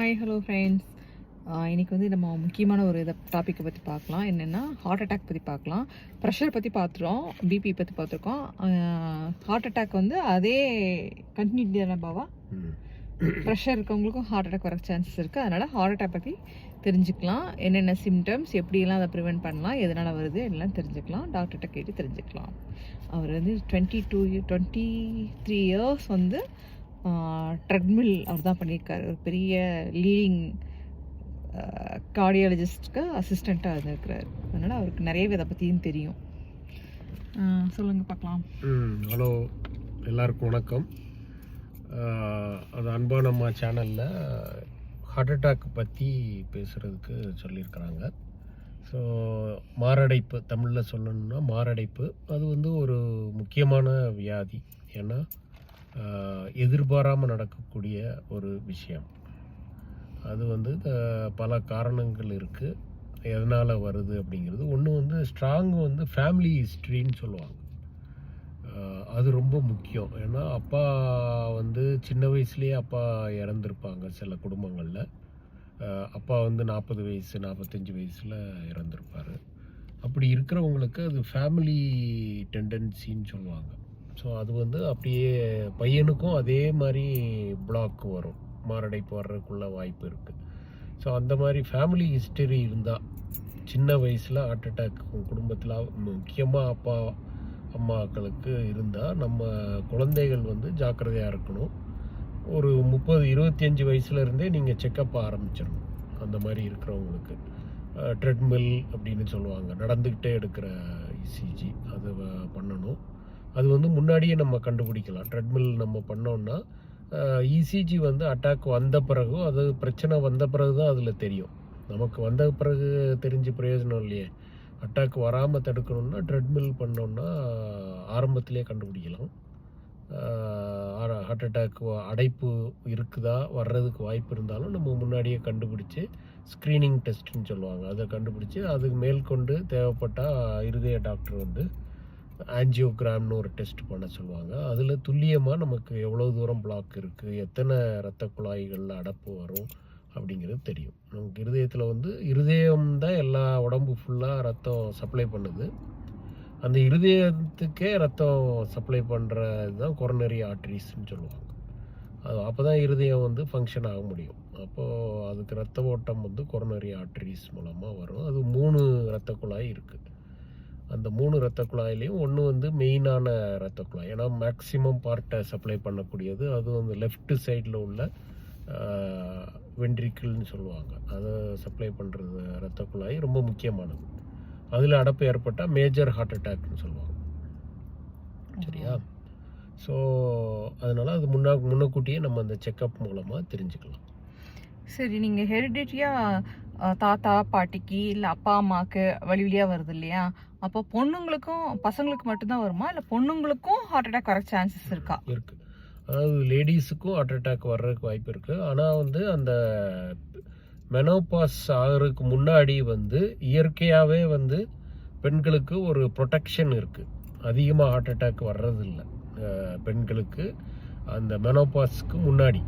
Hi hello friends இன்னைக்கு வந்து நம்ம முக்கியமான ஒரு இதை டாப்பிக்கை பற்றி பார்க்கலாம். என்னென்னா ஹார்ட் அட்டாக் பற்றி பார்க்கலாம். ப்ரெஷர் பற்றி பார்த்துருவோம் பிபி பற்றி பார்த்துருக்கோம். ஹார்ட் அட்டாக் வந்து அதே கண்டினியூட்டி தானே பாவா? ப்ரெஷர் இருக்கவங்களுக்கும் ஹார்ட் அட்டாக் வர சான்சஸ் இருக்குது அதனால் ஹார்ட் அட்டாக் பற்றி தெரிஞ்சுக்கலாம். என்னென்ன சிம்டம்ஸ் எப்படியெல்லாம் அதை ப்ரிவெண்ட் பண்ணலாம் எதனால் வருது எல்லாம் தெரிஞ்சுக்கலாம். டாக்டர்கிட்ட கேட்டு தெரிஞ்சுக்கலாம். அவர் வந்து twenty two twenty three years வந்து ட்ரெட்மில் அவர் தான் பண்ணியிருக்காரு. ஒரு பெரிய லீடிங் கார்டியாலஜிஸ்ட்க்கு அசிஸ்டண்ட்டாக இருந்திருக்கிறார். அதனால் அவருக்கு நிறைய இதை பற்றியும் தெரியும். சொல்லுங்கள் பார்க்கலாம். ஹலோ. எல்லாருக்கும் வணக்கம். அது அன்பான அம்மா சேனலில் ஹார்ட் அட்டாக் பற்றி பேசுகிறதுக்கு சொல்லியிருக்கிறாங்க. ஸோ மாரடைப்பு தமிழில் சொல்லணும்னா மாரடைப்பு. அது வந்து ஒரு முக்கியமான வியாதி. ஏன்னா எதிர்பாராமல் நடக்கக்கூடிய ஒரு விஷயம். அது வந்து பல காரணங்கள் இருக்குது எதனால் வருது அப்படிங்கிறது. ஒன்று வந்து ஸ்ட்ராங் வந்து ஃபேமிலி ஹிஸ்ட்ரின்னு சொல்லுவாங்க. அது ரொம்ப முக்கியம். ஏன்னா அப்பா வந்து சின்ன வயசுலேயே அப்பா இறந்துருப்பாங்க சில குடும்பங்களில். அப்பா வந்து நாற்பது வயசு நாற்பத்தஞ்சு வயசில் இறந்துருப்பார். அப்படி இருக்கிறவங்களுக்கு அது ஃபேமிலி டெண்டன்சின்னு சொல்லுவாங்க. ஸோ அது வந்து அப்படியே பையனுக்கும் அதே மாதிரி பிளாக் வரும். மாரடைப்பு வர்றதுக்குள்ள வாய்ப்பு இருக்குது ஸோ அந்த மாதிரி ஃபேமிலி ஹிஸ்டரி இருந்தால் சின்ன வயசில் ஹார்ட் அட்டாக் குடும்பத்தில் முக்கியமாக அப்பா அம்மாக்களுக்கு இருந்தால் நம்ம குழந்தைகள் வந்து ஜாக்கிரதையாக இருக்கணும். ஒரு முப்பது இருபத்தஞ்சி வயசுலேருந்தே நீங்கள் செக்கப் ஆரம்பிச்சிடணும். அந்த மாதிரி இருக்கிறவங்களுக்கு. ட்ரெட்மில் அப்படின்னு சொல்லுவாங்க. நடந்துக்கிட்டே எடுக்கிற இசிஜி அதை பண்ணணும். அது வந்து முன்னாடியே நம்ம கண்டுபிடிக்கலாம். ட்ரெட்மில் நம்ம பண்ணோம்னா இசிஜி வந்து அட்டாக் வந்த பிறகு அது பிரச்சனை வந்த பிறகு தான் அதில் தெரியும். நமக்கு வந்த பிறகு தெரிஞ்சு பிரயோஜனம் இல்லையே. அட்டாக் வராமல் தடுக்கணும்னா ட்ரெட்மில் பண்ணோம்னா ஆரம்பத்திலே கண்டுபிடிக்கலாம். ஹார்ட் அட்டாக் அடைப்பு இருக்குதா வர்றதுக்கு வாய்ப்பு இருந்தாலும் நம்ம முன்னாடியே கண்டுபிடிச்சி ஸ்க்ரீனிங் டெஸ்ட்டுன்னு சொல்லுவாங்க. அதை கண்டுபிடிச்சி அதுக்கு மேற்கொண்டு தேவைப்பட்டால் இருதய டாக்டர் வந்து ஆன்ஜியோகிராம்னு ஒரு டெஸ்ட் பண்ண சொல்லுவாங்க. அதில் துல்லியமாக நமக்கு எவ்வளோ தூரம் பிளாக் இருக்குது எத்தனை இரத்த குழாய்களில் அடப்பு வரும் அப்படிங்கிறது தெரியும். நமக்கு இருதயத்தில் வந்து இருதயம் தான் எல்லா உடம்பு ஃபுல்லாக ரத்தம் சப்ளை பண்ணுது. அந்த இருதயத்துக்கே ரத்தம் சப்ளை பண்ணுறது தான் கொரோனரி ஆர்டரிஸ்ன்னு சொல்லுவாங்க. அது அப்போ தான் இருதயம் வந்து ஃபங்க்ஷன் ஆக முடியும். அப்போது அதுக்கு ரத்த ஓட்டம் வந்து கொரோனரி ஆர்டரிஸ் மூலமாக வரும். அது மூணு இரத்த குழாய் இருக்குது அந்த மூணு இரத்த குழாயிலையும் ஒன்று வந்து மெயினான இரத்த குழாய். ஏன்னா மேக்ஸிமம் பார்ட்டை சப்ளை பண்ணக்கூடியது. அது வந்து லெஃப்ட் சைடில் உள்ள வென்ட்ரிக்கிள்னு சொல்லுவாங்க. அதை சப்ளை பண்ணுறது இரத்த குழாய் ரொம்ப முக்கியமானது. அதில் அடப்பு ஏற்பட்டால் மேஜர் ஹார்ட் அட்டாக்னு சொல்லுவாங்க. சரியா? ஸோ அதனால் அது முன்னா முன்னக்கூட்டியே நம்ம அந்த செக்கப் மூலமாக தெரிஞ்சுக்கலாம். சரி நீங்கள் ஹெரிடிட்டியாக தாத்தா பாட்டிக்கு இல்லை அப்பா அம்மாவுக்கு வழி வழியாக வருது இல்லையா? அப்போ பொண்ணுங்களுக்கும் பசங்களுக்கு மட்டும்தான் வருமா? இல்லை பொண்ணுங்களுக்கும் ஹார்ட் அட்டாக் வர சான்சஸ் இருக்கா? இருக்குது அதாவது லேடிஸுக்கும் ஹார்ட் அட்டாக் வர்றதுக்கு வாய்ப்பு இருக்குது ஆனால் வந்து அந்த மெனோபாஸ் ஆகிறதுக்கு முன்னாடி வந்து இயற்கையாகவே வந்து பெண்களுக்கு ஒரு ப்ரொடெக்ஷன் இருக்குது அதிகமாக ஹார்ட் அட்டாக் வர்றதில்லை பெண்களுக்கு அந்த மெனோபாஸ்க்கு முன்னாடி.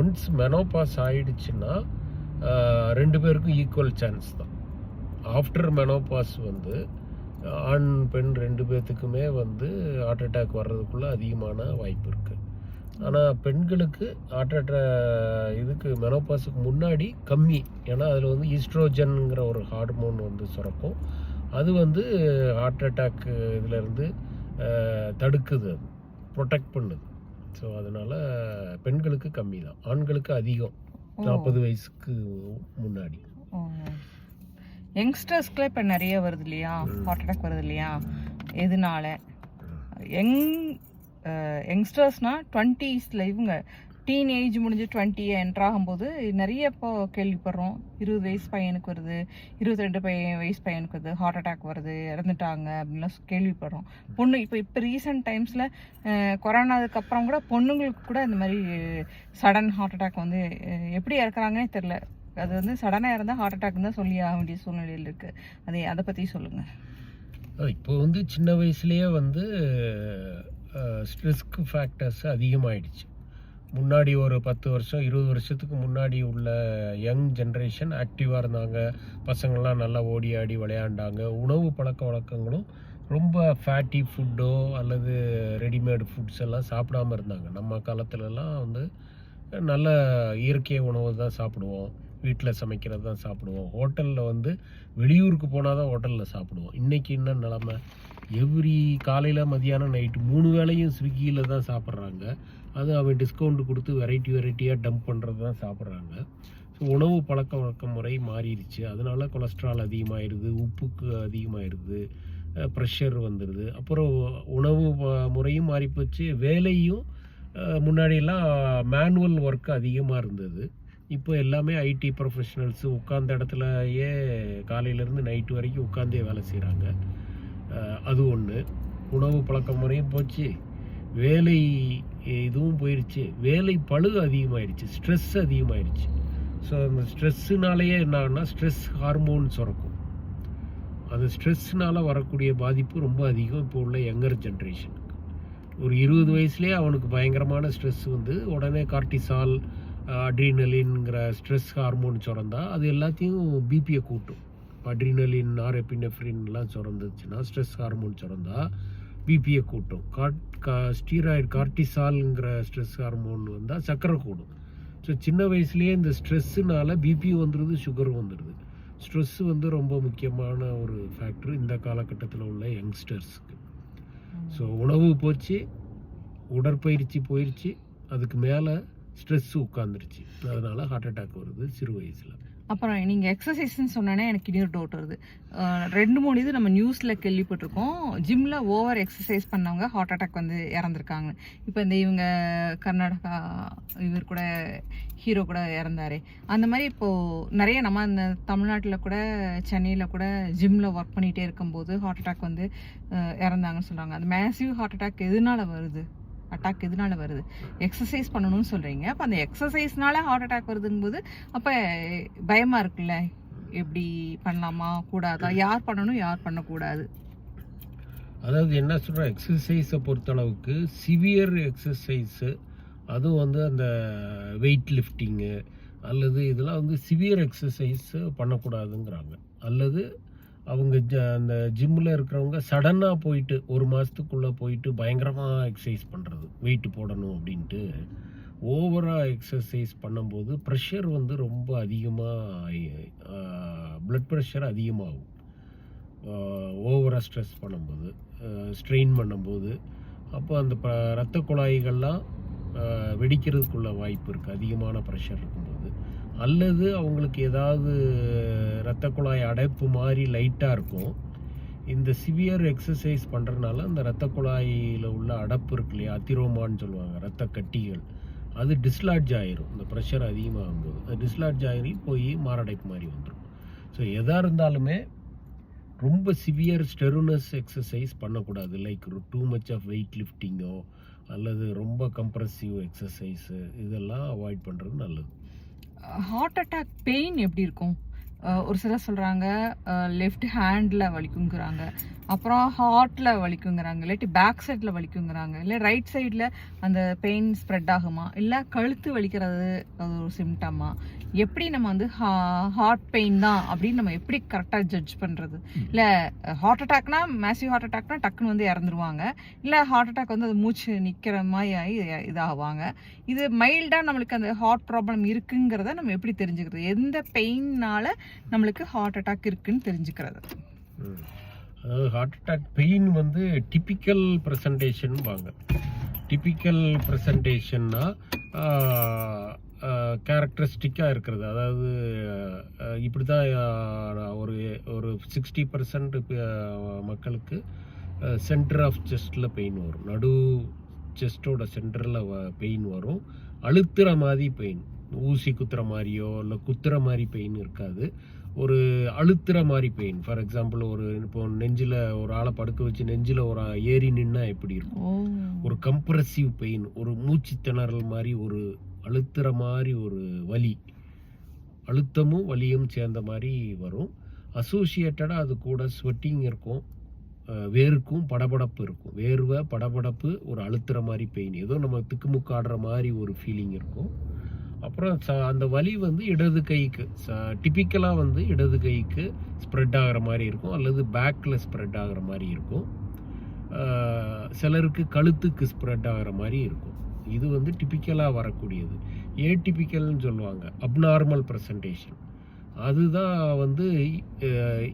ஒன்ஸ் மெனோபாஸ் ஆயிடுச்சுன்னா ரெண்டு பேருக்கும் ஈக்குவல் சான்ஸ் தான். ஆஃப்டர் மெனோபாஸ் வந்து ஆண் பெண் ரெண்டு பேர்த்துக்குமே வந்து ஹார்ட் அட்டாக் வர்றதுக்குள்ளே அதிகமான வாய்ப்பு இருக்குது ஆனால் பெண்களுக்கு ஹார்ட் அட்டாக் இதுக்கு மெனோபாஸுக்கு முன்னாடி கம்மி. ஏன்னா அதில் வந்து ஈஸ்ட்ரோஜன்ங்கிற ஒரு ஹார்மோன் வந்து சுரக்கும். அது வந்து ஹார்ட் அட்டாக் இதுலேருந்து தடுக்குது. அது ப்ரொடெக்ட் பண்ணுது. ஸோ அதனால் பெண்களுக்கு கம்மி தான். ஆண்களுக்கு அதிகம். நாற்பது வயசுக்கு முன்னாடி. யங்ஸ்டர்ஸ்க்குலாம் இப்போ நிறைய வருது இல்லையா? ஹார்ட் அட்டாக் வருது இல்லையா? எதனால? யங் யங்ஸ்டர்ஸ்னால் டுவெண்ட்டீஸில் இவங்க டீன் ஏஜ் முடிஞ்சு டுவெண்ட்டி என்டர் ஆகும்போது நிறைய இப்போ கேள்விப்படுறோம். இருபது வயசு பையனுக்கு வருது இருபத்தி ரெண்டு பையன் வயசு பையனுக்கு வருது ஹார்ட் அட்டாக் வருது இறந்துட்டாங்க அப்படின்லாம் கேள்விப்படுறோம். பொண்ணு இப்போ இப்போ ரீசெண்ட் டைம்ஸில் கொரோனாவுக்கு அப்புறம் கூட பொண்ணுங்களுக்கு கூட இந்த மாதிரி சடன் ஹார்ட் அட்டாக் வந்து எப்படி இறக்குறாங்கன்னே தெரில அது வந்து சடனாக இருந்தால் ஹார்ட் அட்டாக் தான் சொல்லி ஆக வேண்டிய சூழ்நிலையில் இருக்குது அதை அதை பற்றி சொல்லுங்கள் இப்போ வந்து சின்ன வயசுலேயே வந்து ரிஸ்க் ஃபேக்டர்ஸ் அதிகமாகிடுச்சு முன்னாடி ஒரு பத்து வருஷம் இருபது வருஷத்துக்கு முன்னாடி உள்ள யங் ஜென்ரேஷன் ஆக்டிவாக இருந்தாங்க. பசங்கள்லாம் நல்லா ஓடி ஆடி விளையாண்டாங்க. உணவு பழக்க வழக்கங்களும் ரொம்ப ஃபேட்டி ஃபுட்டோ அல்லது ரெடிமேடு ஃபுட்ஸ் எல்லாம் சாப்பிடாம இருந்தாங்க. நம்ம காலத்துலலாம் வந்து நல்ல இயற்கை உணவு தான் சாப்பிடுவோம். வீட்டில் சமைக்கிறது தான் சாப்பிடுவோம். ஹோட்டலில் வந்து வெளியூருக்கு போனால் தான் ஹோட்டலில் சாப்பிடுவோம். இன்றைக்கி என்ன நிலமை? எவ்ரி காலையில் மதியானம் நைட்டு மூணு வேளையும் ஸ்விக்கியில் தான் சாப்பிட்றாங்க. அது அவன் டிஸ்கவுண்ட் கொடுத்து வெரைட்டி வெரைட்டியாக டம்ப் பண்ணுறது தான் சாப்பிட்றாங்க. ஸோ உணவு பழக்க வழக்க முறை மாறிடுச்சு. அதனால கொலஸ்ட்ரால் அதிகமாகிடுது உப்புக்கு அதிகமாகிடுது ப்ரெஷர் வந்துடுது அப்புறம் உணவு முறையும் மாறிப்போச்சு. வேலையும் முன்னாடியெல்லாம் மேனுவல் ஒர்க் அதிகமாக இருந்தது. இப்போ எல்லாமே ஐடி ப்ரொஃபஷனல்ஸு உட்கார்ந்த இடத்துலயே காலையிலேருந்து நைட்டு வரைக்கும் உட்காந்தே வேலை செய்கிறாங்க அது ஒன்று உணவு பழக்க முறையும் போச்சு. வேலை இதுவும் போயிடுச்சு வேலை பளு அதிகமாயிடுச்சு ஸ்ட்ரெஸ் அதிகமாயிடுச்சு ஸோ அந்த ஸ்ட்ரெஸ்ஸுனாலேயே என்ன ஆகுனா ஸ்ட்ரெஸ் ஹார்மோன் சுரக்கும். அந்த ஸ்ட்ரெஸ்ஸுனால வரக்கூடிய பாதிப்பு ரொம்ப அதிகம். இப்போ உள்ள யங்கர் ஜென்ரேஷனுக்கு ஒரு இருபது வயசுலேயே அவனுக்கு பயங்கரமான ஸ்ட்ரெஸ் வந்து உடனே கார்டிசால் அட்ரினலின்ங்கிற ஸ்ட்ரெஸ் ஹார்மோன் சுரந்தா அது எல்லாத்தையும் பிபியை கூட்டும். அட்ரினலின் நாரெப்பினெஃப்ரின்லாம் சுரந்துச்சுன்னா ஸ்ட்ரெஸ் ஹார்மோன் சுரந்தா பிபியை கூட்டும். காட் கா ஸ்டீராய்டு கார்டிசால்ங்கிற ஸ்ட்ரெஸ் ஹார்மோன் வந்தால் சக்கரை கூடும். ஸோ சின்ன வயசுலேயே இந்த ஸ்ட்ரெஸ்ஸுனால பிபி வந்துடுது சுகரும் வந்துடுது ஸ்ட்ரெஸ்ஸு வந்து ரொம்ப முக்கியமான ஒரு ஃபேக்டர் இந்த காலகட்டத்தில் உள்ள யங்ஸ்டர்ஸுக்கு ஸோ உணவு போச்சு உடற்பயிற்சி போயிடுச்சு அதுக்கு மேலே ஸ்ட்ரெஸ் உட்காந்துருச்சு அதனால் ஹார்ட் அட்டாக் வருது சிறு வயசில். அப்புறம் நீங்கள் எக்ஸசைஸ்ன்னு சொன்னோன்னே எனக்கு இன்னொரு டவுட் வருது. ரெண்டு மூணு இது நம்ம நியூஸில் கேள்விப்பட்டிருக்கோம். ஜிம்மில் ஓவர் எக்ஸசைஸ் பண்ணவங்க ஹார்ட் அட்டாக் வந்து இறந்துருக்காங்க. இப்போ இந்த இவங்க கர்நாடகா இவர் கூட ஹீரோ கூட இறந்தாரு. அந்த மாதிரி இப்போது நிறைய நம்ம இந்த தமிழ்நாட்டில் கூட சென்னையில் கூட ஜிம்மில் ஒர்க் பண்ணிகிட்டே இருக்கும்போது ஹார்ட் அட்டாக் வந்து இறந்தாங்கன்னு சொல்கிறாங்க அந்த மேசிவ் ஹார்ட் அட்டாக் எதனால வருது? அட்டாக் எதனால வருது? எக்ஸசைஸ் பண்ணணும்னு சொல்கிறீங்க அப்போ அந்த எக்ஸசைஸ்னால ஹார்ட் அட்டாக் வருதுங்கும்போது அப்போ பயமாக இருக்குல்ல? எப்படி பண்ணலாமா? கூடாதா? யார் பண்ணணும்? யார் பண்ணக்கூடாது? அதாவது என்ன சொல்கிறோம் எக்ஸசைஸை பொறுத்தளவுக்கு சிவியர் எக்ஸசைஸு அதுவும் வந்து அந்த வெயிட் லிஃப்டிங்கு அல்லது இதெல்லாம் வந்து சிவியர் எக்ஸசைஸு பண்ணக்கூடாதுங்கிறாங்க. அல்லது அவங்க ஜ அந்த ஜிம்மில் இருக்கிறவங்க சடனாக போயிட்டு ஒரு மாதத்துக்குள்ளே போயிட்டு பயங்கரமாக எக்ஸசைஸ் பண்ணுறது வெயிட் போடணும் அப்படின்ட்டு ஓவராக எக்ஸசைஸ் பண்ணும்போது ப்ரெஷர் வந்து ரொம்ப அதிகமாக ப்ளட் ப்ரெஷர் அதிகமாகும். ஓவராக ஸ்ட்ரெஸ் பண்ணும்போது ஸ்ட்ரெயின் பண்ணும்போது அப்போ அந்த ப ரத்த குழாய்கள்லாம் வெடிக்கிறதுக்குள்ள வாய்ப்பு இருக்குது அதிகமான ப்ரெஷர் இருக்கும் அல்லது அவங்களுக்கு ஏதாவது இரத்த குழாய் அடைப்பு மாதிரி லைட்டாக இருக்கும். இந்த சிவியர் எக்ஸசைஸ் பண்ணுறதுனால அந்த இரத்த குழாயில் உள்ள அடைப்பு இருக்கு இல்லையா? அத்திரோமான்னு சொல்லுவாங்க ரத்த கட்டிகள். அது டிஸ்லாட்ஜ் ஆயிரும். இந்த ப்ரெஷர் அதிகமாகும்போது. அது டிஸ்லாட்ஜ் ஆகி போய் மாரடைப்பு மாதிரி வந்துடும் ஸோ எதாக இருந்தாலுமே ரொம்ப சிவியர் ஸ்டெருனஸ் எக்ஸசைஸ் பண்ணக்கூடாது. Like too much of weight லிஃப்டிங்கோ அல்லது ரொம்ப கம்ப்ரெசிவ் எக்ஸசைஸு இதெல்லாம் அவாய்ட் பண்ணுறது நல்லது. ஹார்ட் அட்டாக் பெயின் எப்படி இருக்கும்? ஒரு சிலர் சொல்கிறாங்க லெஃப்ட் ஹேண்டில் வலிக்குங்கிறாங்க. அப்புறம் ஹார்ட்டில் வலிக்குங்கிறாங்க இல்லாட்டி பேக் சைடில் வலிக்குங்கிறாங்க. இல்லை ரைட் சைடில் அந்த பெயின் ஸ்ப்ரெட் ஆகுமா? இல்லை கழுத்து வலிக்கிறது அது ஒரு சிம்டமா எப்படி நம்ம வந்து ஹார்ட் பெயின் தான் அப்படின்னு நம்ம எப்படி கரெக்டாக ஜட்ஜ் பண்ணுறது இல்லை ஹார்ட் அட்டாக்னா மேசிவ் ஹார்ட் அட்டாக்னா டக்குன்னு வந்து இறந்துருவாங்க. இல்லை ஹார்ட் அட்டாக் வந்து அது மூச்சு நிற்கிற மாதிரி ஆகி இதாகுவாங்க இது மைல்டாக நம்மளுக்கு அந்த ஹார்ட் ப்ராப்ளம் இருக்குங்கிறத நம்ம எப்படி தெரிஞ்சுக்கிறது? எந்த பெயின்னால நம்மளுக்கு ஹார்ட் அட்டாக் இருக்குன்னு தெரிஞ்சுக்கிறது. அதாவது ஹார்ட் அட்டாக் பெயின் வந்து டிப்பிக்கல் ப்ரெசன்டேஷன் வாங்க. டிப்பிக்கல் ப்ரெசன்டேஷன்னா கேரக்டரிஸ்டிக்காக இருக்கிறது. அதாவது இப்படி தான் ஒரு ஒரு சிக்ஸ்டி பர்சன்ட் மக்களுக்கு சென்டர் ஆஃப் செஸ்டில் பெயின் வரும். நடு செஸ்டோட சென்டரில் பெயின் வரும். அழுத்துற மாதிரி பெயின் ஊசி குத்துற மாதிரியோ இல்லை குத்துற மாதிரி பெயின் இருக்காது. ஒரு அழுத்துற மாதிரி பெயின் ஃபார் எக்ஸாம்பிள் ஒரு இப்போ நெஞ்சில் ஒரு ஆளை படுக்க வச்சு நெஞ்சில் ஒரு ஏறி நின்னா எப்படி இருக்கும்? ஒரு கம்ப்ரசிவ் பெயின் ஒரு மூச்சு திணறல் மாதிரி ஒரு அழுத்துற மாதிரி ஒரு வலி. அழுத்தமும் வலியும் சேர்ந்த மாதிரி வரும். அசோசியேட்டடாக அது கூட ஸ்வெட்டிங் இருக்கும். வேர்க்கும் படபடப்பு இருக்கும். வேர்வை படபடப்பு ஒரு அழுத்துற மாதிரி பெயின் ஏதோ நம்ம திக்குமுக்காடுற மாதிரி ஒரு ஃபீலிங் இருக்கும். அப்புறம் ச- அந்த வலி வந்து இடது கைக்கு. டிப்பிக்கலாக வந்து இடது கைக்கு ஸ்ப்ரெட் ஆகிற மாதிரி இருக்கும் அல்லது பேக்கில் ஸ்ப்ரெட் ஆகிற மாதிரி இருக்கும். சிலருக்கு கழுத்துக்கு ஸ்ப்ரெட் ஆகிற மாதிரி இருக்கும். இது வந்து டிப்பிக்கலாக வரக்கூடியது. ஏடிபிக்கல்னு சொல்லுவாங்க அப்நார்மல் ப்ரெசன்டேஷன் அதுதான் வந்து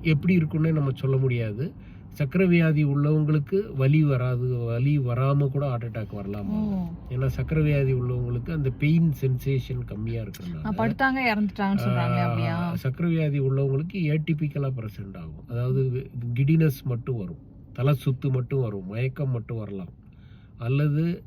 எப்படி இருக்குன்னே நம்ம சொல்ல முடியாது. சக்கரை வியாதி உள்ளவங்களுக்கு வலி வராது வலி வராமல் கூட ஹார்ட் அட்டாக் வரலாமா? ஏன்னா சக்கரை வியாதி உள்ளவங்களுக்கு அந்த பெயின் சென்சேஷன் கம்மியாக ஆ, இருக்கிறனால படுத்தாங்க சக்கரை வியாதி உள்ளவங்களுக்கு ஏடிபிக்கலாக ப்ரெசென்ட் ஆகும். அதாவது கிடினஸ் மட்டும் வரும். தலை சுத்து மட்டும் வரும். மயக்கம் மட்டும் வரலாம். அல்லது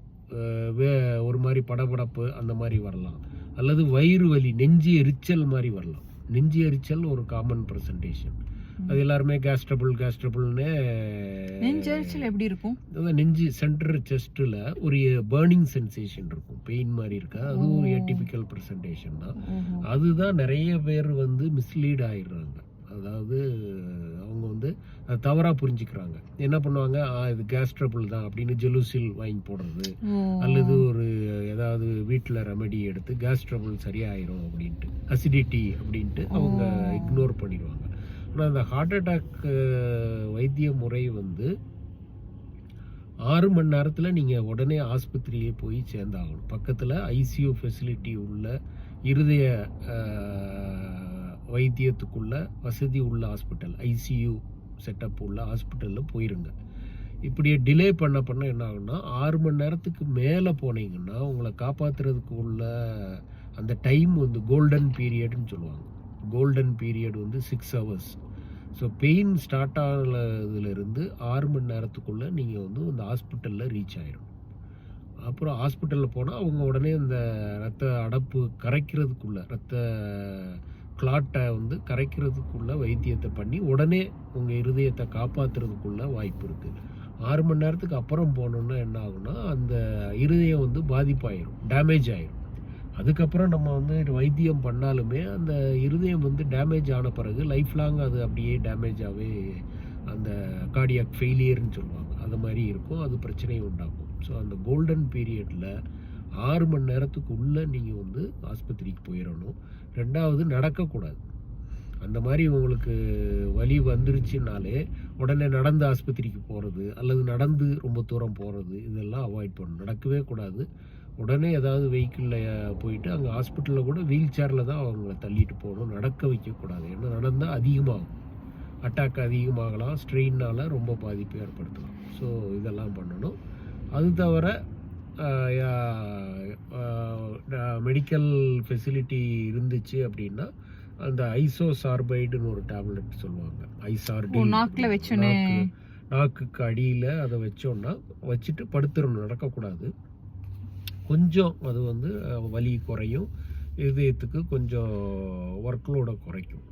வே- ஒரு மாதிரி படபடப்பு அந்த மாதிரி வரலாம். அல்லது வயிறு வலி நெஞ்சு எரிச்சல் மாதிரி வரலாம். நெஞ்சு எரிச்சல் ஒரு காமன் ப்ரெசன்டேஷன் அது எல்லாருமே கேஸ்ட்ரபிள் கேஸ்ட்ரபிள்னு நெஞ்செரிச்சல் எப்படி இருக்கும்? அதான் நெஞ்சு சென்டர் செஸ்ட்டில் ஒரு பேர்னிங் சென்சேஷன் இருக்கும். பெயின் மாதிரி இருக்கா? அதுவும். ஏடிபிக்கல் ப்ரெசன்டேஷன் தான். அதுதான் நிறைய பேர் வந்து மிஸ்லீட் ஆயிடுறாங்க. அதாவது அவங்க வந்து அதை தவறாக புரிஞ்சுக்கிறாங்க. என்ன பண்ணுவாங்க? "ஆ, இது கேஸ்ட்ரபிள் தான் அப்படின்னு ஜெலுசில் வாங்கி போடுறது. அல்லது ஒரு ஏதாவது வீட்டில் ரெமெடி எடுத்து கேஸ்ட்ரபிள் சரியாயிரும் அப்படின்ட்டு. அசிடிட்டி அப்படின்ட்டு அவங்க. இக்னோர் பண்ணிடுவாங்க. ஆனால் அந்த ஹார்ட் அட்டாக் வைத்திய முறை வந்து ஆறு மணி நேரத்தில் நீங்கள் உடனே ஆஸ்பத்திரியே போய் சேர்ந்தாகணும். பக்கத்தில் ஐசியூ ஃபெசிலிட்டி உள்ள இருதய வைத்தியத்துக்குள்ள வசதி உள்ள ஹாஸ்பிட்டல் ஐசியூ செட்டப் உள்ள ஹாஸ்பிட்டலில் போயிருங்க. இப்படியே டிலே பண்ண பண்ண என்ன ஆகும்னா ஆறு மணி நேரத்துக்கு மேலே போனீங்கன்னா உங்களை காப்பாற்றுறதுக்கு உள்ள அந்த டைம் வந்து கோல்டன் பீரியட்னு சொல்லுவாங்க. கோல்டன் பீரியட் வந்து six hours so pain start ஆனதுலேருந்து ஆறு மணி நேரத்துக்குள்ளே நீங்கள் வந்து அந்த ஹாஸ்பிட்டலில் ரீச் ஆயிடும் அப்புறம் ஹாஸ்பிட்டலில் போனால் அவங்க உடனே அந்த ரத்த அடப்பு கரைக்கிறதுக்குள்ளே ரத்த கிளாட்டை வந்து கரைக்கிறதுக்குள்ளே வைத்தியத்தை பண்ணி உடனே உங்கள் இருதயத்தை காப்பாற்றுறதுக்குள்ள வாய்ப்பு இருக்குது ஆறு மணி நேரத்துக்கு அப்புறம் போனோன்னா என்ன ஆகும்னா அந்த இருதயம் வந்து பாதிப்பாயிரும் டேமேஜ் ஆயிரும். அதுக்கப்புறம் நம்ம வந்து வைத்தியம் பண்ணாலுமே அந்த இருதயம் வந்து டேமேஜ் ஆன பிறகு லைஃப் லாங் அது அப்படியே டேமேஜாகவே அந்த கார்டியாக் ஃபெயிலியர்னு சொல்லுவாங்க. அது மாதிரி இருக்கும். அது பிரச்சனையை உண்டாக்கும். ஸோ அந்த கோல்டன் பீரியடில் ஆறு மணி நேரத்துக்குள்ளே நீங்கள் வந்து ஆஸ்பத்திரிக்கு போயிடணும் ரெண்டாவது நடக்கக்கூடாது. அந்த மாதிரி உங்களுக்கு வலி வந்துருச்சுனாலே உடனே நடந்து ஆஸ்பத்திரிக்கு போகிறது அல்லது நடந்து ரொம்ப தூரம் போகிறது இதெல்லாம் அவாய்ட் பண்ணணும். நடக்கவே கூடாது. உடனே ஏதாவது வெஹிக்கிளில் போயிட்டு அங்கே ஹாஸ்பிட்டலில் கூட வீல் சேரில் தான் அவங்கள தள்ளிட்டு போகணும். நடக்க வைக்கக்கூடாது. ஏன்னா நடந்தால் அதிகமாகும். அட்டாக் அதிகமாகலாம். ஸ்ட்ரெயினால் ரொம்ப பாதிப்பு ஏற்படுத்தலாம். ஸோ இதெல்லாம் பண்ணணும். அது தவிர மெடிக்கல் ஃபெசிலிட்டி இருந்துச்சு அப்படின்னா அந்த ஐசோசார்பைடுன்னு ஒரு டேப்லெட் சொல்லுவாங்க. ஐசார்டி. நாக்குல வச்சோன்னே. நாக்குக்கு அடியில் அதை வச்சோன்னா வச்சுட்டு படுத்துடணும். நடக்கக்கூடாது. கொஞ்சம் அது வந்து வலி குறையும். இதயத்துக்கு கொஞ்சம் ஒர்க்லோட குறைக்கும்.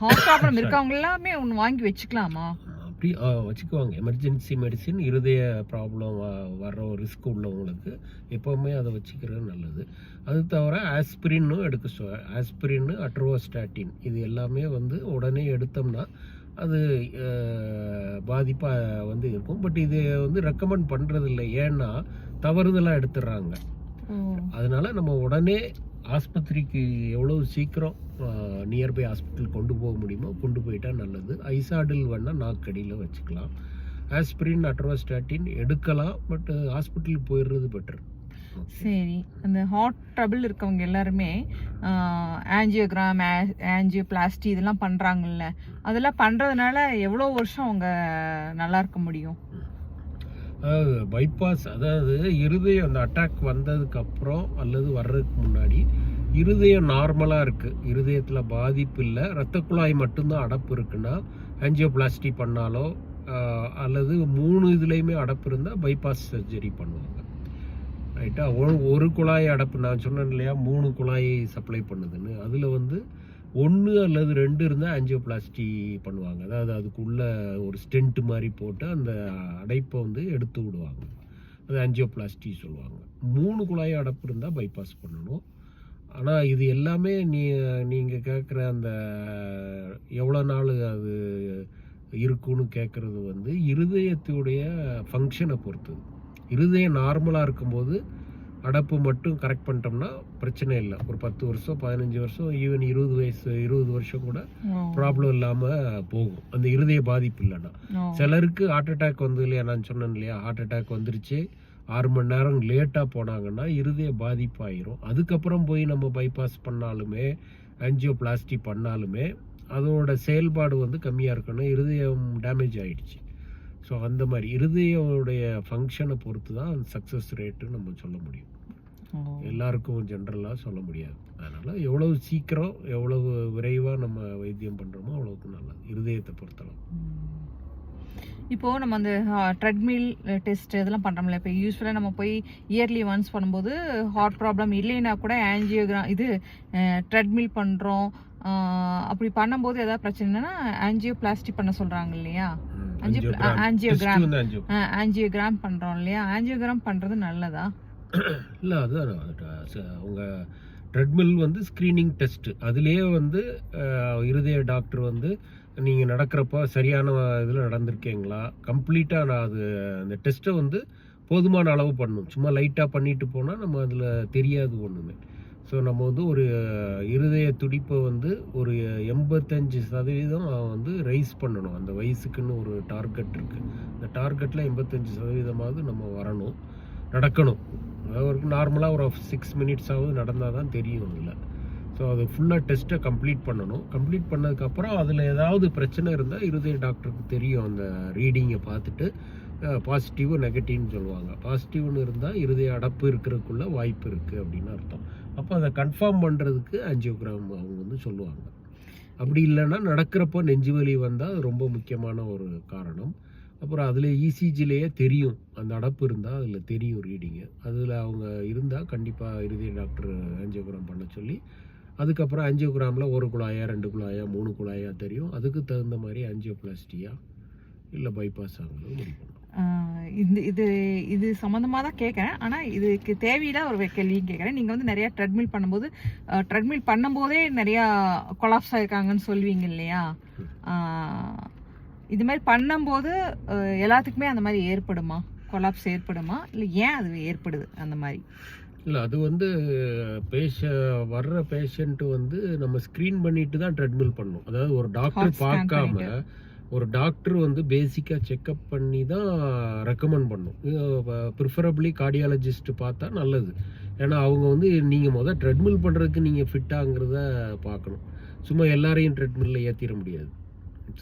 ஹார்ட் ப்ராப்ளம் இருக்கவங்க எல்லாமே ஒன்று வாங்கி வச்சுக்கலாமா? அப்படி வச்சுக்குவாங்க. எமர்ஜென்சி மெடிசின் இருதய ப்ராப்ளம் வர்ற ரிஸ்க் உள்ளவங்களுக்கு எப்போவுமே அதை வச்சுக்கிறது நல்லது. அது தவிர ஆஸ்பிரின்னும் எடுக்க சொ ஆஸ்பிரின் அட்ரோஸ்டாட்டின் இது எல்லாமே வந்து உடனே எடுத்தோம்னா அது பாதிப்பாக வந்து இருக்கும். பட் இது வந்து ரெக்கமெண்ட் பண்ணுறதில்ல ஏன்னா தவறுதலாக எடுத்துடுறாங்க அதனால நம்ம உடனே ஆஸ்பத்திரிக்கு எவ்வளோ சீக்கிரம் நியர்பை ஹாஸ்பிட்டல் கொண்டு போக முடியுமோ கொண்டு போயிட்டா நல்லது. ஐசாடில் வேணால் நாக்கடியில் வச்சுக்கலாம். ஆஸ்பிரின் அட்ரோஸ்டாட்டின் எடுக்கலாம். பட் ஹாஸ்பிட்டலுக்கு போயிடுறது பெட்டர் சரி அந்த ஹார்ட் ட்ரபிள் இருக்கவங்க எல்லாருமே ஆஞ்சியோகிராம் ஆஞ்சியோபிளாஸ்டி இதெல்லாம் பண்றாங்கல்ல அதெல்லாம் பண்றதுனால எவ்வளோ வருஷம் அவங்க நல்லா இருக்க முடியும்? அதாவது பைபாஸ் அதாவது இருதயம் அந்த அட்டாக் வந்ததுக்கு அப்புறம் அல்லது வர்றதுக்கு முன்னாடி இருதயம் நார்மலாக இருக்குது இருதயத்தில் பாதிப்பு இல்லை. ரத்த குழாய் மட்டும்தான் அடப்பு இருக்குன்னா ஆஞ்சியோபிளாஸ்டி பண்ணாலோ அல்லது மூணு இதுலேயுமே அடப்பு இருந்தால் பைபாஸ் சர்ஜரி பண்ணுவாங்க ரைட்டா ஒரு ஒரு குழாய் அடப்பு நான் சொன்னேன் இல்லையா? மூணு குழாயை சப்ளை பண்ணுதுன்னு. அதில் வந்து ஒன்று அல்லது ரெண்டு இருந்தால் ஆஞ்சியோபிளாஸ்டி பண்ணுவாங்க. அதாவது அதுக்குள்ளே ஒரு ஸ்டென்ட் மாதிரி போட்டு அந்த அடைப்பை வந்து எடுத்து விடுவாங்க. அது ஆஞ்சியோபிளாஸ்டி சொல்லுவாங்க. மூணு குழாய் அடைப்பு இருந்தால் பைபாஸ் பண்ணணும். ஆனால் இது எல்லாமே நீ நீங்கள் கேட்குற அந்த எவ்வளோ நாள் அது இருக்குன்னு கேட்குறது வந்து இருதயத்துடைய ஃபங்க்ஷனை பொறுத்தது. இருதயம் நார்மலாக இருக்கும்போது அடப்பு மட்டும் கரெக்ட் பண்ணிட்டோம்னா பிரச்சனை இல்லை. ஒரு பத்து வருஷம் பதினஞ்சு வருஷம் ஈவன் இருபது வயசு இருபது வருஷம் கூட ப்ராப்ளம் இல்லாமல் போகும். அந்த இருதய பாதிப்பு இல்லைன்னா. சிலருக்கு ஹார்ட் அட்டாக் வந்து இல்லையா நான் சொன்னேன் இல்லையா ஹார்ட் அட்டாக் வந்துருச்சு ஆறு மணி நேரம் லேட்டாக போனாங்கன்னா இருதய பாதிப்பு ஆயிரும் அதுக்கப்புறம் போய் நம்ம பைபாஸ் பண்ணாலுமே ஆஞ்சியோபிளாஸ்டி பண்ணாலுமே அதோட செயல்பாடு வந்து கம்மியாக இருக்கணும். இருதயம் டேமேஜ் ஆயிடுச்சு. ஸோ அந்த மாதிரி இருதயோடைய ஃபங்க்ஷனை பொறுத்து தான் சக்ஸஸ் ரேட்டு நம்ம சொல்ல முடியும். எல்லாருக்கும் ஜென்ரலாக சொல்ல முடியாது. அதனால் எவ்வளவு சீக்கிரம் எவ்வளவு விரைவாக நம்ம வைத்தியம் பண்ணுறோமோ அவ்வளவுக்கு நல்லது. இருதயத்தை பொறுத்தளவு. இப்போ நம்ம அந்த ட்ரெட்மில் டெஸ்ட் இதெல்லாம் பண்றோம்ல. இப்போ யூஸ்வலாக நம்ம போய் இயர்லி ஒன்ஸ் பண்ணும்போது ஹார்ட் ப்ராப்ளம் இல்லைன்னா கூட ஆன்ஜியோகிராம் இது ட்ரெட்மில் பண்றோம். அஹ், அப்படி பண்ணும்போது ஏதாவது பிரச்சனைனா ஆன்ஜியோபிளாஸ்டி பண்ண சொல்றாங்க இல்லையா? Angio- ஆன்ஜியோகிராம் பண்றோம் இல்லையா? ஆன்ஜியோகிராம் பண்றது நல்லதா? இல்ல அதுதான் அவங்க ட்ரெட்மில் வந்து ஸ்க்ரீனிங் டெஸ்ட் அதுலேயே வந்து இருதய டாக்டர் வந்து நீங்கள் நடக்கிறப்ப சரியான இதில் நடந்திருக்கீங்களா? கம்ப்ளீட்டாக நான் அது அந்த டெஸ்ட்டை வந்து போதுமான அளவு பண்ணணும் சும்மா லைட்டாக பண்ணிட்டு போனால் நம்ம அதில் தெரியாது ஒன்றுமே ஸோ நம்ம வந்து ஒரு இருதய துடிப்பை வந்து ஒரு எண்பத்தஞ்சு சதவீதம் வந்து ரைஸ் பண்ணணும். அந்த வயசுக்குன்னு ஒரு டார்கெட் இருக்குது அந்த டார்கெட்டில் எண்பத்தஞ்சு சதவீதமாவது நம்ம வரணும். நடக்கணும். அதாவது நார்மலாக ஒரு சிக்ஸ் மினிட்ஸாவது நடந்தால் தான் தெரியும் அதில். ஸோ அது ஃபுல்லாக டெஸ்ட்டை கம்ப்ளீட் பண்ணணும். கம்ப்ளீட் பண்ணதுக்கப்புறம் அதில் ஏதாவது பிரச்சனை இருந்தால் இருதய டாக்டருக்கு தெரியும். அந்த ரீடிங்கை பார்த்துட்டு பாசிட்டிவ் நெகட்டிவ்னு சொல்லுவாங்க. பாசிட்டிவ்னு இருந்தால் இருதய அடப்பு இருக்கிறதுக்குள்ள வாய்ப்பு இருக்குது அப்படின்னு அர்த்தம். அப்போ அதை கன்ஃபார்ம் பண்ணுறதுக்கு ஆஞ்சியோகிராம் அவங்க வந்து சொல்லுவாங்க. அப்படி இல்லைன்னா நடக்கிறப்போ நெஞ்சு வலி வந்தால் அது ரொம்ப முக்கியமான ஒரு காரணம். அப்புறம் அதில் இசிஜிலேயே தெரியும். அந்த அடப்பு இருந்தால் அதில் தெரியும் ரீடிங்கு அதில் அவங்க இருந்தால் கண்டிப்பாக இருதய டாக்டர் ஆஞ்சியோகிராம் பண்ண சொல்லி அதுக்கப்புறம் ஆஞ்சியோகிராமில் ஒரு குழாயா ரெண்டு குழாயா மூணு குழாயா தெரியும். அதுக்கு தகுந்த மாதிரி ஆஞ்சியோபிளாஸ்டியா இல்லை பைபாஸ் ஆகுறது முடிக்கணும் இந்த இது இது சம்மந்தமாக தான் கேட்குறேன் ஆனால் இதுக்கு தேவையில்லாத ஒரு கேள்வியும் கேட்குறேன் நீங்கள் வந்து நிறையா ட்ரெட்மில் பண்ணும்போது ட்ரெட்மில் பண்ணும்போதே நிறையா கொலாப்ஸ் ஆயிருக்காங்கன்னு சொல்லுவீங்க இல்லையா? இது மாதிரி பண்ணும்போது எல்லாத்துக்குமே அந்த மாதிரி ஏற்படுமா? கொலாப்ஸ் ஏற்படுமா? இல்லை ஏன் அது ஏற்படுது அந்த மாதிரி? இல்லை அது வந்து பேஷ வர்ற பேஷண்ட்டு வந்து நம்ம ஸ்க்ரீன் பண்ணிட்டு தான் ட்ரெட்மில் பண்ணணும் அதாவது ஒரு டாக்டர் பார்க்காம. ஒரு டாக்டர் வந்து பேசிக்காக செக்கப் பண்ணி தான் ரெக்கமெண்ட் பண்ணும். ப்ரிஃபரபிளி கார்டியாலஜிஸ்ட் பார்த்தா நல்லது. ஏன்னா அவங்க வந்து நீங்கள் முதல் ட்ரெட்மில் பண்ணுறதுக்கு நீங்கள் ஃபிட்டாங்கிறத பார்க்கணும். சும்மா எல்லாரையும் ட்ரெட்மில்ல ஏற்றிட முடியாது.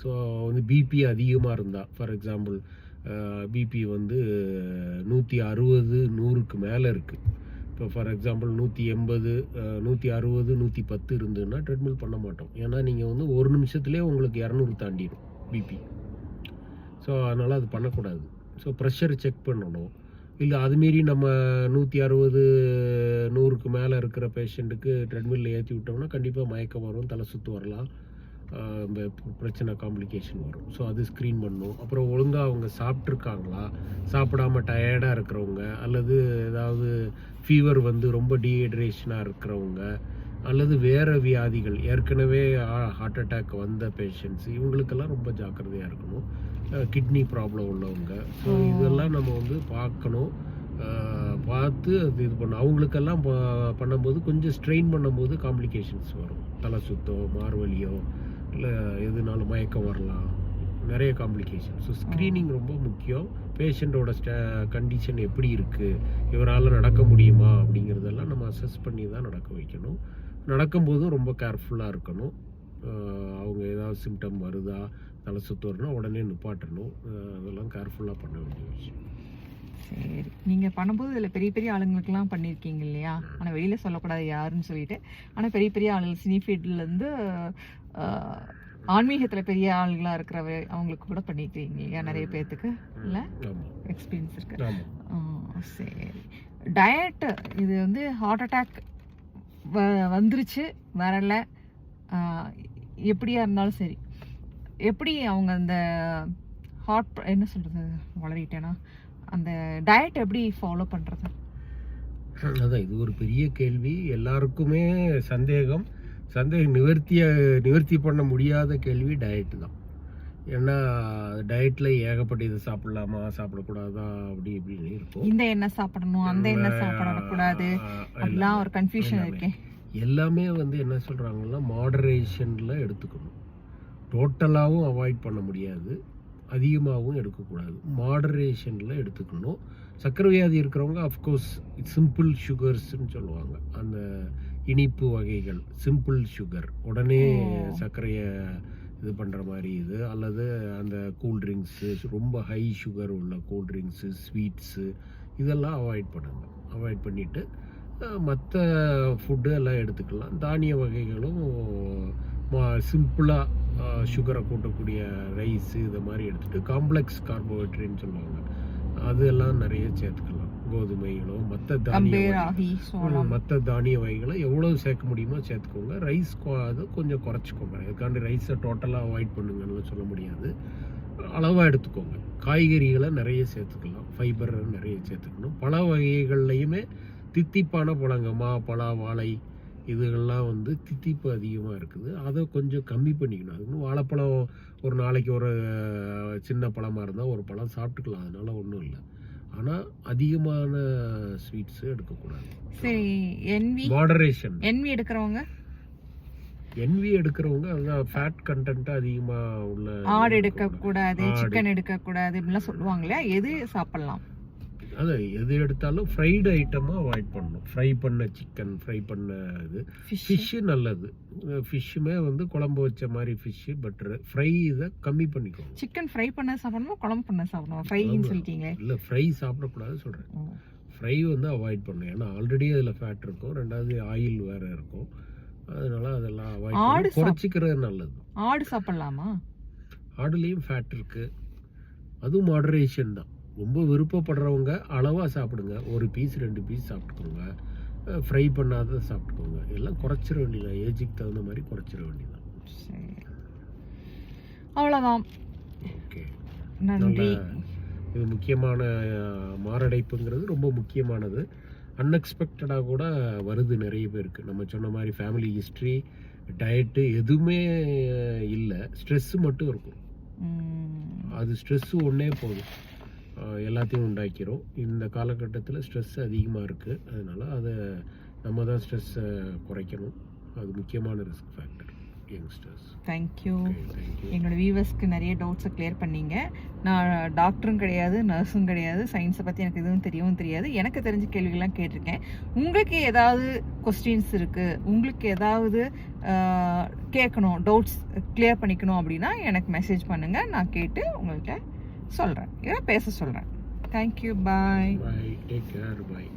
ஸோ வந்து பிபி அதிகமாக இருந்தால் ஃபார் எக்ஸாம்பிள் பிபி வந்து நூற்றி அறுபது நூறுக்கு மேலே இருக்குது இப்போ ஃபார் எக்ஸாம்பிள் நூற்றி எண்பது நூற்றி அறுபது நூற்றி பத்து இருந்ததுன்னா ட்ரெட்மில் பண்ண மாட்டோம். ஏன்னா நீங்கள் வந்து ஒரு நிமிஷத்துலேயே உங்களுக்கு இரநூறு தாண்டிடும். பிபி ஸோ அதனால் அது பண்ணக்கூடாது. ஸோ ப்ரெஷர் செக் பண்ணணும். இல்லை அதுமாரி நம்ம நூற்றி அறுபது நூறுக்கு மேலே இருக்கிற பேஷண்ட்டுக்கு ட்ரெட்மில்ல ஏற்றி விட்டோம்னா கண்டிப்பாக மயக்கம் வரும் தலை சுற்று வரலாம். இந்த பிரச்சனை காம்ப்ளிகேஷன் வரும். ஸோ அது ஸ்க்ரீன் பண்ணும். அப்புறம் ஒழுங்காக அவங்க சாப்பிட்ருக்காங்களா சாப்பிடாம டயர்டாக இருக்கிறவங்க அல்லது ஏதாவது ஃபீவர் வந்து ரொம்ப டீஹைட்ரேஷனாக இருக்கிறவங்க அல்லது வேறு வியாதிகள் ஏற்கனவே ஹார்ட் அட்டாக் வந்த பேஷண்ட்ஸ் இவங்களுக்கெல்லாம் ரொம்ப ஜாக்கிரதையாக இருக்கணும். கிட்னி ப்ராப்ளம் உள்ளவங்க. ஸோ இதெல்லாம் நம்ம வந்து பார்க்கணும். பார்த்து அது இது பண்ணணும். அவங்களுக்கெல்லாம் பண்ணும்போது கொஞ்சம் ஸ்ட்ரெயின் பண்ணும்போது காம்ப்ளிகேஷன்ஸ் வரும். தலை சுத்தோ மார்வலியோ இல்லை எதுனாலும் மயக்கம் வரலாம். நிறைய காம்ப்ளிகேஷன் ஸோ ஸ்க்ரீனிங் ரொம்ப முக்கியம். பேஷண்ட்டோட ஸ்ட கண்டிஷன் எப்படி இருக்குது இவரால் நடக்க முடியுமா? அப்படிங்கிறதெல்லாம் நம்ம அசஸ் பண்ணி தான் நடக்க வைக்கணும். நடக்கும்போதும் ரொம்ப கேர்ஃபுல்லாக இருக்கணும். அவங்க ஏதாவது சிம்டம் வருதா தலை வருதுன்னா உடனே நிப்பாட்டணும். அதெல்லாம் கேர்ஃபுல்லாக பண்ண வேண்டிய விஷயம். சரி. நீங்கள் பண்ணும்போது இதில் பெரிய பெரிய ஆளுங்களுக்கெல்லாம் பண்ணியிருக்கீங்க இல்லையா? ஆனால் வெளியில் சொல்லக்கூடாது யாருன்னு சொல்லிட்டு. ஆனால் பெரிய பெரிய ஆளுகள் சினி ஃபீல்ட்லேருந்து ஆன்மீகத்தில் பெரிய ஆளுங்களாக இருக்கிறவ அவங்களுக்கு கூட பண்ணியிருக்கீங்க இல்லையா? நிறைய பேர்த்துக்கு இல்லை? எக்ஸ்பீரியன்ஸ் இருக்கு. ஆமாம் ஆ, சரி. டயட்டு இது வந்து ஹார்ட் அட்டாக் வ வந்துருச்சு வரலை. எப்படியா இருந்தாலும் சரி. எப்படி அவங்க அந்த ஹார்ட் என்ன சொல்கிறது வளரிட்டேன்னா அந்த டயட் எப்படி ஃபாலோ பண்ணுறது அதான் இது ஒரு பெரிய கேள்வி. எல்லாருக்குமே சந்தேகம். சந்தேகம் நிவர்த்தியை நிவர்த்தி பண்ண முடியாத கேள்வி டயட்டு தான். ஏன்னா டயட்டில் ஏகப்பட்ட இது சாப்பிடலாமா சாப்பிடக்கூடாதா அப்படி இப்படின்னு இருக்கும். இந்த எண்ணெய் சாப்பிடணும் அந்த எண்ணெய் சாப்பிடக்கூடாது. அப்படிலாம் ஒரு கன்ஃபியூஷன் எல்லாமே. இருக்கே. எல்லாமே வந்து என்ன சொல்கிறாங்கன்னா மாடரேஷனில் எடுத்துக்கணும். டோட்டலாகவும் அவாய்ட் பண்ண முடியாது. அதிகமாகவும் எடுக்கக்கூடாது. மாடரேஷனில் எடுத்துக்கணும். சர்க்கரை வியாதி இருக்கிறவங்க அஃப்கோர்ஸ் சிம்பிள் சுகர்ஸ்ன்னு சொல்லுவாங்க. அந்த இனிப்பு வகைகள் சிம்பிள் சுகர் உடனே. சர்க்கரையை இது பண்ணுற மாதிரி இது. அல்லது அந்த கூல்ட்ரிங்க்ஸு ரொம்ப ஹை சுகர் உள்ள கூல்ட்ரிங்க்ஸு ஸ்வீட்ஸு இதெல்லாம் அவாய்ட் பண்ணுங்கள் அவாய்ட் பண்ணிவிட்டு மற்ற ஃபுட்டு எல்லாம் எடுத்துக்கலாம். தானிய வகைகளும் சிம்பிளாக சுகரை கூட்டக்கூடிய ரைஸு இதை மாதிரி எடுத்துகிட்டு காம்ப்ளெக்ஸ் கார்போஹைட்ரேட்னு சொல்லுவாங்க. அதெல்லாம் நிறைய சேர்த்துக்கலாம். கோதுமைகளோ மற்ற தானிய மற்ற தானிய வகைகளை எவ்வளவு சேர்க்க முடியுமோ சேர்த்துக்கோங்க. ரைஸ் அது கொஞ்சம் குறைச்சிக்கோங்க. அதுக்காண்டி ரைஸை டோட்டலாக அவாய்ட் பண்ணுங்கன்னு சொல்ல முடியாது. அளவாக எடுத்துக்கோங்க. காய்கறிகளை நிறைய சேர்த்துக்கலாம். ஃபைபர் நிறைய சேர்த்துக்கணும். பழ வகைகள்லையுமே தித்திப்பான பழங்க மா பலா வாழை இதுகள்லாம் வந்து தித்திப்பு அதிகமாக இருக்குது. அதை கொஞ்சம் கம்மி பண்ணிக்கணும். அது வாழைப்பழம் ஒரு நாளைக்கு ஒரு சின்ன பழமாக இருந்தால் ஒரு பழம் சாப்பிட்டுக்கலாம். அதனால ஒன்றும் இல்லை. ஆனால் அதிகமான ஸ்வீட்ஸு எடுக்கக்கூடாது. சரி என்வி மாடரேஷன் என்வி எடுக்கிறவங்க? என்வி எடுக்கிறவங்க அதான் ஃபேட் கண்டென்ட் அதிகமாக உள்ள ஆடு எடுக்க கூடாது. சிக்கன் எடுக்க கூடாது இப்படிலாம் சொல்லுவாங்க இல்லையா? எது சாப்பிடலாம்? அது எது எடுத்தாலும் ஃப்ரைடு ஐட்டமாக அவாய்ட் பண்ணணும். ஃப்ரை பண்ண சிக்கன் ஃப்ரை பண்ண இது. ஃபிஷ் ஃபிஷ்ஷு நல்லது. ஃபிஷ்ஷுமே வந்து குழம்பு வச்ச மாதிரி ஃபிஷ்ஷு பட்டரு ஃப்ரை இதை கம்மி பண்ணிக்கோங்க. சிக்கன் ஃப்ரை பண்ண சாப்பிடணுமா? குழம்பு பண்ண சாப்பிடணுமா? ஃப்ரைன்னு ஆமா. சொல்லிட்டீங்களே. இல்லை ஃப்ரை சாப்பிடக்கூடாது சொல்கிறேன். ஃப்ரை வந்து அவாய்ட் பண்ணணும் ஏன்னா ஆல்ரெடி அதில் ஃபேட் இருக்கும். ரெண்டாவது ஆயில் வேறு இருக்கும். அதனால அதெல்லாம் அவாய்ட் பண்ணி குறைச்சிக்கிறது நல்லது. ஆடு சாப்பிடலாமா? ஆடுலேயும் ஃபேட் இருக்குது அதுவும் மாடரேஷன் தான். ரொம்ப விருப்பப்படுறவங்க அளவாக சாப்பிடுங்க. ஒரு பீஸ் ரெண்டு பீஸ் சாப்பிட்டுக்கோங்க. ஃப்ரை பண்ணாத சாப்பிட்டுக்கோங்க. எல்லாம் குறைச்சிட வேண்டியதான் ஏஜுக்கு தகுந்த மாதிரி குறைச்சிட வேண்டியதான் அவ்வளோதான் ஓகே. நன்றி. இது முக்கியமான மாரடைப்புங்கிறது ரொம்ப முக்கியமானது. அன்எக்ஸ்பெக்டடாக கூட வருது நிறைய பேருக்கு. நம்ம சொன்ன மாதிரி ஃபேமிலி ஹிஸ்ட்ரி டயட்டு எதுவுமே இல்லை. ஸ்ட்ரெஸ்ஸு மட்டும் இருக்கும். அது ஸ்ட்ரெஸ்ஸு ஒன்றே போதும். எல்லாத்தையும் உண்டாக்கிரும் இந்த காலகட்டத்தில் ஸ்ட்ரெஸ் அதிகமாக இருக்குது அதனால் அதை நம்ம தான் ஸ்ட்ரெஸ்ஸை குறைக்கணும். அது முக்கியமான ரிஸ்க் ஃபேக்டர் யங்ஸ்டர்ஸ் தேங்க்யூ என்னோட வியூவர்ஸ்க்கு நிறைய டவுட்ஸை கிளியர் பண்ணீங்க. நான் டாக்டரும் கிடையாது நர்ஸும் கிடையாது. சயின்ஸை பற்றி எனக்கு எதுவும் தெரியவும் தெரியாது. எனக்கு தெரிஞ்ச கேள்விகள்லாம் கேட்டிருக்கேன். உங்களுக்கு ஏதாவது கொஸ்டின்ஸ் இருக்குது உங்களுக்கு ஏதாவது கேட்கணும் டவுட்ஸ் கிளியர் பண்ணிக்கணும் அப்படின்னா எனக்கு மெசேஜ் பண்ணுங்கள் நான் கேட்டு உங்கள்கிட்ட சொல்கிறேன் இல்லை பேச சொல்கிறேன் thank you bye bye take care bye